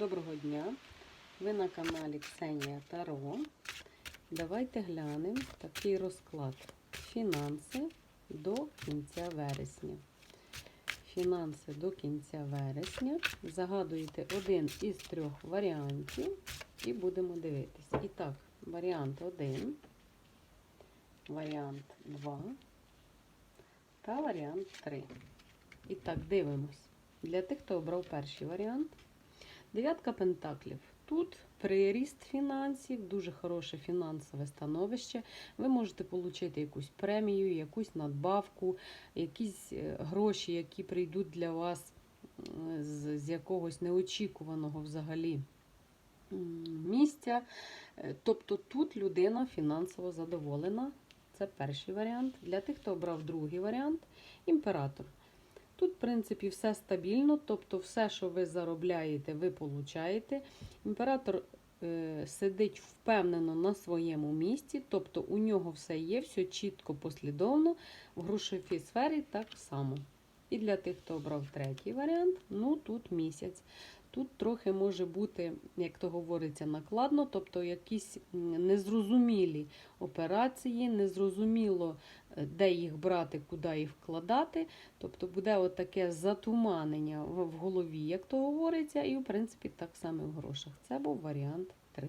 Доброго дня! Ви на каналі Ксенія Таро. Давайте глянемо такий розклад. Фінанси до кінця вересня. Фінанси до кінця вересня. Загадуєте один із трьох варіантів і будемо дивитись. І так, варіант 1, варіант 2 та варіант 3. І так, дивимось. Для тих, хто обрав перший варіант. Дев'ятка пентаклів. Тут приріст фінансів, дуже хороше фінансове становище. Ви можете отримати якусь премію, якусь надбавку, якісь е, гроші, які прийдуть для вас з, якогось неочікуваного взагалі місця. Е, Тобто тут людина фінансово задоволена. Це перший варіант. Для тих, хто обрав другий варіант імператор. Тут, в принципі, все стабільно, тобто все, що ви заробляєте, ви получаєте. Імператор е, сидить впевнено на своєму місці, тобто у нього все є, все чітко, послідовно, в грошовій сфері так само. І для тих, хто обрав третій варіант, ну тут місяць. Тут трохи може бути, як то говориться, накладно, тобто якісь незрозумілі операції, незрозуміло, е, де їх брати, куди їх вкладати. Тобто буде отаке затуманення в голові, як то говориться, і, в принципі, так само в грошах. Це був варіант 3.